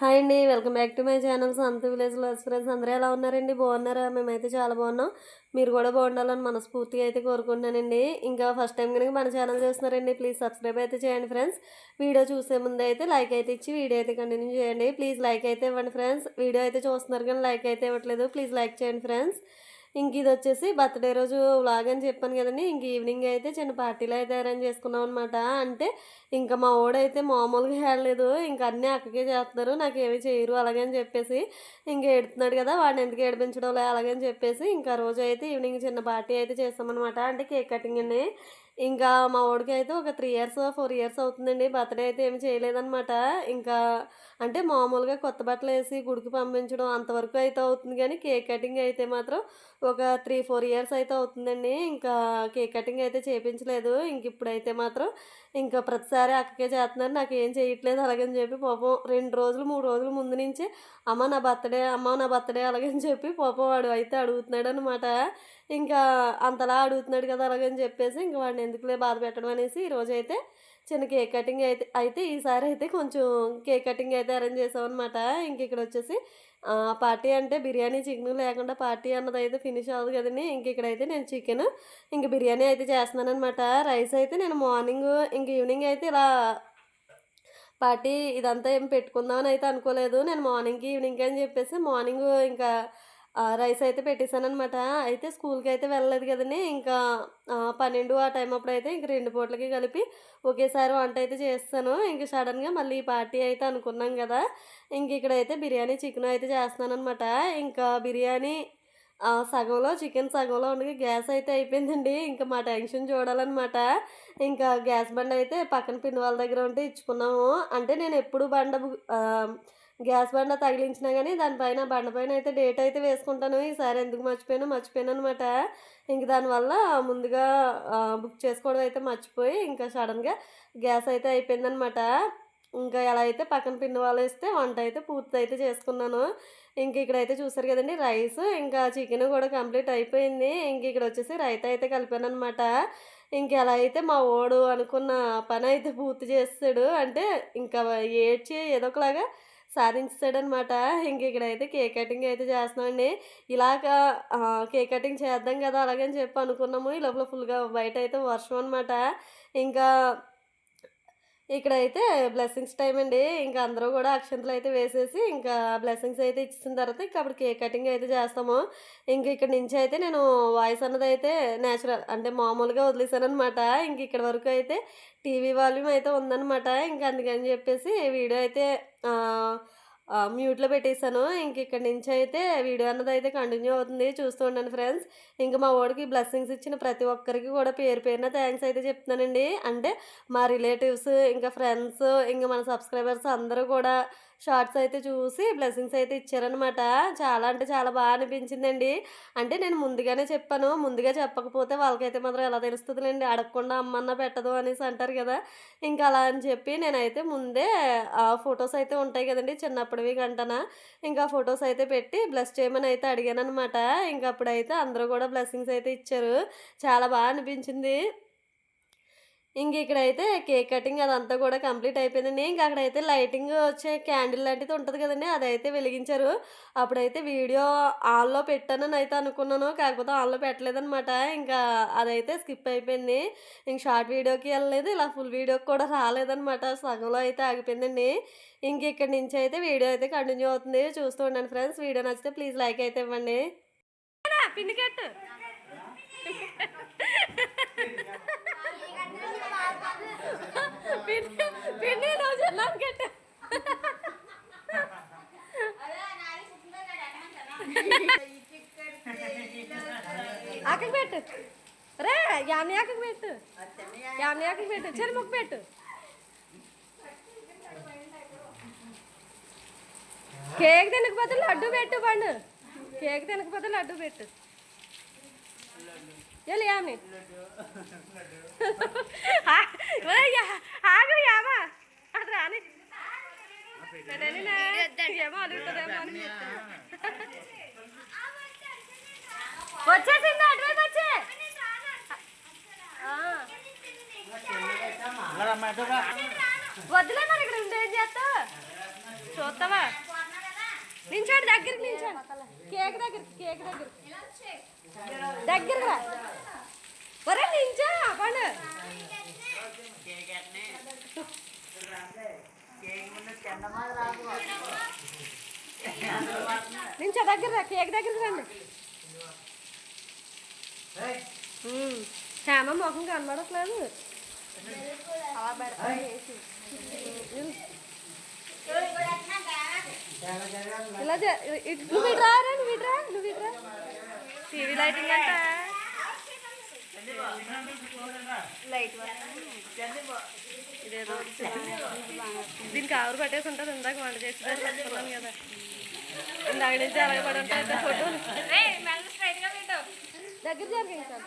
Hi అండి welcome back to my channel సంత village లస్ ఫ్రెండ్స్. అందరూ ఎలా ఉన్నారండి? బాగున్నారా? మేమైతే చాలా బాగున్నాం. మీరు కూడా బాగుండాలని మనస్ఫూర్తిగా అయితే కోరుకుంటున్నానండి. ఇంకా ఫస్ట్ టైం కనుక మన ఛానల్ చూస్తున్నారండి ప్లీజ్ సబ్స్క్రైబ్ అయితే చేయండి ఫ్రెండ్స్ వీడియో చూసే ముందు అయితే లైక్ అయితే ఇచ్చి వీడియో అయితే కంటిన్యూ చేయండి. ప్లీజ్ లైక్ అయితే ఇవ్వండి ఫ్రెండ్స్ వీడియో అయితే చూస్తున్నారు కానీ లైక్ అయితే ఇవ్వట్లేదు. ప్లీజ్ లైక్ చేయండి ఫ్రెండ్స్ ఇంక ఇది వచ్చేసి బర్త్డే రోజు వ్లాగ్ అని చెప్పాను కదండి. ఇంక ఈవినింగ్ అయితే చిన్న పార్టీలో అయితే అరేంజ్ చేసుకున్నాం అనమాట అంటే ఇంకా మా ఓడైతే మామూలుగా వెళ్ళలేదు ఇంకా అన్నీ అక్కకే చేస్తున్నారు. నాకు ఏమి చేయరు అలాగని చెప్పేసి ఇంక ఏడుతున్నాడు కదా వాడిని ఎందుకు ఏడిపించడం లే అలాగని చెప్పేసి ఇంకా రోజు అయితే ఈవినింగ్ చిన్న పార్టీ అయితే చేస్తామన్నమాట. అంటే కేక్ కటింగ్ అని. ఇంకా మా వాడికి అయితే ఒక త్రీ ఇయర్స్ ఫోర్ ఇయర్స్ అవుతుందండి. బర్త్డే అయితే ఏమి చేయలేదన్నమాట. ఇంకా అంటే మామూలుగా కొత్త బట్టలు వేసి గుడికి పంపించడం అంతవరకు అయితే అవుతుంది. కానీ కేక్ కటింగ్ అయితే మాత్రం ఒక త్రీ ఫోర్ ఇయర్స్ అయితే అవుతుందండి. ఇంకా కేక్ కటింగ్ అయితే చేయించలేదు ఇంక ఇప్పుడైతే మాత్రం ఇంకా ప్రతిసారి అక్కకే చేస్తున్నారు. నాకు ఏం చేయట్లేదు అలాగని చెప్పి పాపం రెండు రోజులు మూడు రోజులు ముందు నుంచే అమ్మ నా బర్త్డే అమ్మ నా బర్త్డే అలాగని చెప్పి పాపం వాడు అయితే అడుగుతున్నాడు అనమాట ఇంకా అంతలా అడుగుతున్నాడు కదా అలాగని చెప్పేసి ఇంకా వాడిని ఎందుకులే బాధ పెట్టడం అనేసి ఈరోజు అయితే చిన్న కేక్ కటింగ్ అయితే అయితే ఈసారి అయితే కొంచెం కేక్ కటింగ్ అయితే అరేంజ్ చేసామన్నమాట ఇంక ఇక్కడ వచ్చేసి పార్టీ అంటే బిర్యానీ చికెన్ లేకుండా పార్టీ అన్నది అయితే ఫినిష్ అవ్వదు కదండి. ఇంక ఇక్కడైతే నేను చికెన్ ఇంక బిర్యానీ అయితే చేస్తున్నాను అనమాట రైస్ అయితే నేను మార్నింగ్ ఇంక ఈవినింగ్ అయితే ఇలా పార్టీ ఇదంతా ఏం పెట్టుకుందామని అయితే అనుకోలేదు. నేను మార్నింగ్కి ఈవినింగ్ అని చెప్పేసి మార్నింగ్ ఇంకా రైస్ అయితే పెట్టేశానమాట అయితే స్కూల్కి అయితే వెళ్ళలేదు కదండి ఇంకా పన్నెండు ఆ టైం అప్పుడు అయితే ఇంక రెండు పూటలకి కలిపి ఒకేసారి వంట అయితే చేస్తాను ఇంక సడన్గా మళ్ళీ పార్టీ అయితే అనుకున్నాం కదా ఇంక ఇక్కడైతే బిర్యానీ చికెన్ అయితే చేస్తున్నాను అనమాట ఇంకా బిర్యానీ సగంలో చికెన్ సగంలో ఉండగా గ్యాస్ అయితే అయిపోయిందండి. ఇంకా మా టెన్షన్ చూడాలన్నమాట. ఇంకా గ్యాస్ బండ అయితే పక్కన పిన్ని వాళ్ళ దగ్గర ఉంటే ఇచ్చుకున్నాము. అంటే నేను ఎప్పుడు బండ గ్యాస్ బండ తగిలించినా కానీ దానిపైన బండ పైన అయితే డేట్ అయితే వేసుకుంటాను. ఈసారి ఎందుకు మర్చిపోయాను మర్చిపోయాను అనమాట ఇంక దానివల్ల ముందుగా బుక్ చేసుకోవడం అయితే మర్చిపోయి ఇంకా సడన్గా గ్యాస్ అయితే అయిపోయిందనమాట ఇంకా ఎలా అయితే పక్కన పిండి వాళ్ళు వేస్తే వంట అయితే పూర్తి అయితే చేసుకున్నాను. ఇంక ఇక్కడైతే చూసారు కదండి రైస్. ఇంకా చికెన్ కూడా కంప్లీట్ అయిపోయింది. ఇంక ఇక్కడ వచ్చేసి రైత అయితే కలిపాను అనమాట ఇంకెలా అయితే మా ఓడు అనుకున్న పని అయితే పూర్తి చేస్తాడు. అంటే ఇంకా ఏడ్చి ఏదో ఒకలాగా సాధించాడనమాట ఇంక ఇక్కడైతే కేక్ కటింగ్ అయితే చేస్తున్నామండి ఇలాగ కేక్ కటింగ్ చేద్దాం కదా అలాగని చెప్పి అనుకున్నాము. ఈ లోపల ఫుల్గా బయట అయితే వర్షం అనమాట ఇంకా ఇక్కడైతే బ్లెస్సింగ్స్ టైం అండి. ఇంకా అందరూ కూడా అక్షంతలు అయితే వేసేసి ఇంకా బ్లెస్సింగ్స్ అయితే ఇచ్చిన తర్వాత ఇంకా అప్పుడు కేక్ కటింగ్ అయితే చేస్తాము. ఇంక ఇక్కడ నుంచి అయితే నేను వాయిస్ అన్నది అయితే నేచురల్ అంటే మామూలుగా వదిలేసాను అనమాట ఇంక ఇక్కడ వరకు అయితే టీవీ వాల్యూమ్ అయితే ఉందన్నమాట. ఇంకా అందుకని చెప్పేసి వీడియో అయితే మ్యూట్లో పెట్టేశాను. ఇంక ఇక్కడ నుంచి అయితే వీడియో అన్నది అయితే కంటిన్యూ అవుతుంది. చూస్తూ ఉండండి ఫ్రెండ్స్ ఇంకా మా వాడికి బ్లెస్సింగ్స్ ఇచ్చిన ప్రతి ఒక్కరికి కూడా పేరు పేరున థ్యాంక్స్ అయితే చెప్తున్నానండి. అంటే మా రిలేటివ్స్ ఇంకా ఫ్రెండ్స్ ఇంకా మన సబ్స్క్రైబర్స్ అందరూ కూడా షార్ట్స్ అయితే చూసి బ్లెస్సింగ్స్ అయితే ఇచ్చారనమాట చాలా అంటే చాలా బాగా అనిపించిందండి. అంటే నేను ముందుగానే చెప్పాను. ముందుగా చెప్పకపోతే వాళ్ళకైతే మాత్రం ఎలా తెలుస్తుందిలేండి. అడగకుండా అమ్మన్న పెట్టదు అనేసి అంటారు కదా. ఇంకా అలా అని చెప్పి నేనైతే ముందే ఆ ఫొటోస్ అయితే ఉంటాయి కదండి. చిన్నప్పటివి గంటన ఇంకా ఫొటోస్ అయితే పెట్టి బ్లెస్ చేయమని అయితే అడిగాను అనమాట ఇంకా అప్పుడైతే అందరూ కూడా బ్లెస్సింగ్స్ అయితే ఇచ్చారు. చాలా బాగా అనిపించింది. ఇంక ఇక్కడైతే కేక్ కటింగ్ అదంతా కూడా కంప్లీట్ అయిపోయిందండి ఇంకా అక్కడైతే లైటింగ్ వచ్చే క్యాండిల్ లాంటిది ఉంటుంది కదండి అదైతే వెలిగించారు. అప్పుడైతే వీడియో ఆన్లో పెట్టానని అయితే అనుకున్నాను కాకపోతే ఆన్లో పెట్టలేదనమాట ఇంకా అదైతే స్కిప్ అయిపోయింది. ఇంక షార్ట్ వీడియోకి వెళ్ళలేదు ఇలా ఫుల్ వీడియోకి కూడా రాలేదనమాట సగంలో అయితే ఆగిపోయిందండి. ఇంక ఇక్కడి నుంచి అయితే వీడియో అయితే కంటిన్యూ అవుతుంది. చూస్తూ ఉండండి ఫ్రెండ్స్. వీడియో నచ్చితే ప్లీజ్ లైక్ అయితే ఇవ్వండి. పిండికట్టు పిండి పిండి రోజు కట్టు ఆకలి పెట్టు రే యాన్ని ఆకలి పెట్టు యాన్ని ఆకలి పెట్టు చెరుముకు పెట్టు కేక్ తినకపోతే లడ్డు పెట్టు పండు. కేక్ తినకపోతే లడ్డు పెట్టు. వెళ్ళి యామి ఆగు యామా అటు రాని వచ్చేసింది అటువైపు వచ్చే వద్దులే మరి ఇక్కడ ఉండే ఏం చేస్తావు చూస్తావా నించాడు దగ్గరికి నించాడు కేక్ దగ్గరికి కేక్ దగ్గరికి దగ్గర రా. ఒరే నించో పండు. నించో దగ్గర కేక్ దగ్గరికి రండి. ఉమ్, హేమ ముఖం కనబడట్లేదు. అలా పెడతాను ఇలా నువ్వు ఇటు నువ్వు ఇటు నువ్వు టీవీ లైటింగ్ అంట ఇదేదో దీనికి ఆవిరి పట్టేసి ఉంటుంది ఇందాక వంట చేసి పెట్టుకున్నాను కదా ఇందాక నుంచి అలాగే పడి ఉంటాయి ఫోటోలు దగ్గర జరిగింది సార్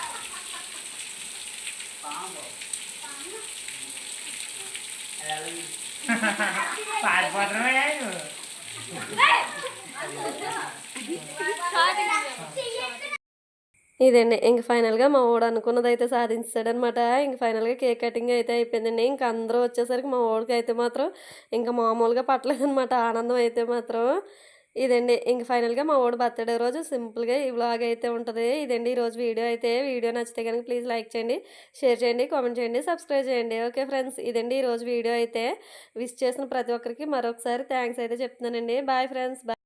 పారిపోవడమే ఇదండి ఇంక ఫైనల్గా మా వాడు అనుకున్నది అయితే సాధించాడనమాట. ఇంక ఫైనల్గా కేక్ కటింగ్ అయితే అయిపోయిందండి. ఇంక అందరూ వచ్చేసరికి మా వాడికి అయితే మాత్రం ఇంకా మామూలుగా పట్టలేదనమాట. ఆనందం అయితే మాత్రం ఇదండి. ఇంక ఫైనల్గా మా వాడు బర్త్డే రోజు సింపుల్గా ఈ వ్లాగ్ అయితే ఉంటుంది. ఇదండి ఈరోజు వీడియో అయితే. వీడియో నచ్చితే కనుక ప్లీజ్ లైక్ చేయండి షేర్ చేయండి కామెంట్ చేయండి సబ్స్క్రైబ్ చేయండి. ఓకే ఫ్రెండ్స్ ఇదండి ఈరోజు వీడియో అయితే. విష్ చేసిన ప్రతి ఒక్కరికి మరొకసారి థ్యాంక్స్ అయితే చెప్తున్నానండి. Bye friends bye.